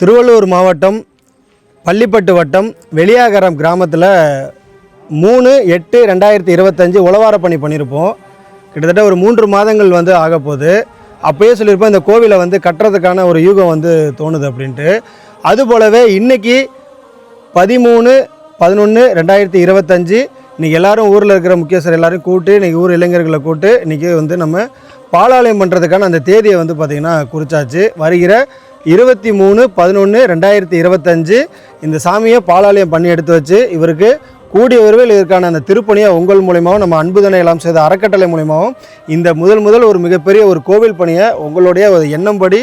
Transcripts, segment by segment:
திருவள்ளூர் மாவட்டம் பள்ளிப்பட்டு வட்டம் வெளியாகரம் கிராமத்தில் மூணு எட்டு ரெண்டாயிரத்தி இருபத்தஞ்சி உழவார பணி பண்ணியிருப்போம் கிட்டத்தட்ட ஒரு மூன்று மாதங்கள் வந்து ஆக போகுது அப்பயே சொல்லியிருப்போம் இந்த கோவிலை வந்து கட்டுறதுக்கான ஒரு யூகம் வந்து தோணுது அப்படின்ட்டு. அதுபோலவே இன்றைக்கி பதிமூணு பதினொன்று ரெண்டாயிரத்தி இருபத்தஞ்சி இன்றைக்கி எல்லாரும் ஊரில் இருக்கிற முக்கியஸ்தர் எல்லோரும் கூட்டு இன்றைக்கி ஊர் இளைஞர்களை கூட்டு இன்றைக்கி வந்து நம்ம பாலாலயம் பண்ணுறதுக்கான அந்த தேதியை வந்து பார்த்திங்கன்னா குறிச்சாச்சு. வருகிற இருபத்தி மூணு பதினொன்று ரெண்டாயிரத்தி இருபத்தஞ்சு இந்த சாமியை பாலாலயம் பண்ணி எடுத்து வச்சு இவருக்கு கூடிய விரைவில் இதற்கான அந்த திருப்பணியை உங்கள் மூலியமாகவும் நம்ம அன்புதனை எல்லாம் செய்த அறக்கட்டளை மூலியமாகவும் இந்த முதல் முதல் ஒரு மிகப்பெரிய ஒரு கோவில் பணியை உங்களுடைய ஒரு எண்ணம்படி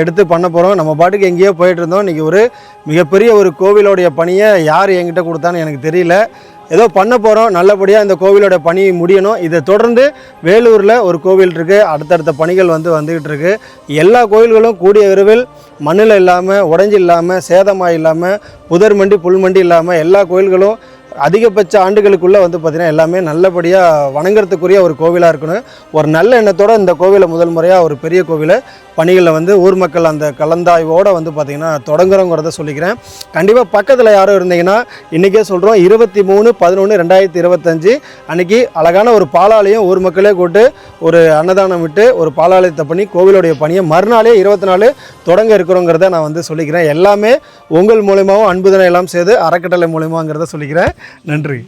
எடுத்து பண்ண போகிறோம் நம்ம பாட்டுக்கு எங்கேயோ போயிட்டு இருந்தோம். இன்றைக்கி ஒரு மிகப்பெரிய ஒரு கோவிலோடைய பணியை யார் என்கிட்ட கொடுத்தான்னு எனக்கு தெரியல. ஏதோ பண்ண போகிறோம் நல்லபடியாக இந்த கோவிலோட பணி முடியணும். இதை தொடர்ந்து வேலூரில் ஒரு கோவில் இருக்குது அடுத்தடுத்த பணிகள் வந்து வந்துக்கிட்டு இருக்குது எல்லா கோவில்களும் கூடிய விரைவில் மண்ணில் இல்லாமல் உடஞ்சி இல்லாமல் சேதமாக இல்லாமல் புதர் மண்டி புல் மண்டி இல்லாமல் எல்லா கோயில்களும் அதிகபட்ச ஆண்டுகளுக்குள்ளே வந்து பார்த்திங்கன்னா எல்லாமே நல்லபடியாக வணங்குறதுக்குரிய ஒரு கோவிலாக இருக்கணும். ஒரு நல்ல எண்ணத்தோடு இந்த கோவிலை முதல் முறையாக ஒரு பெரிய கோவிலை பணிகளில் வந்து ஊர் மக்கள் அந்த கலந்தாய்வோடு வந்து பார்த்திங்கன்னா தொடங்குறோங்கிறத சொல்லிக்கிறேன். கண்டிப்பாக பக்கத்தில் யாரும் இருந்தீங்கன்னா இன்றைக்கே சொல்கிறோம் இருபத்தி மூணு பதினொன்று ரெண்டாயிரத்தி இருபத்தஞ்சு அன்றைக்கி அழகான ஒரு பாலாலயம் ஊர் மக்களே கூட்டு ஒரு அன்னதானம் விட்டு ஒரு பாலாலயத்தை பண்ணி கோவிலுடைய பணியை மறுநாளே இருபத்தி நாலு தொடங்க இருக்கிறோங்கிறத நான் வந்து சொல்லிக்கிறேன். எல்லாமே உங்கள் மூலியமாகவும் அன்புதனை எல்லாம் செய்து அறக்கட்டளை மூலியமாங்கிறத சொல்லிக்கிறேன். நன்றி.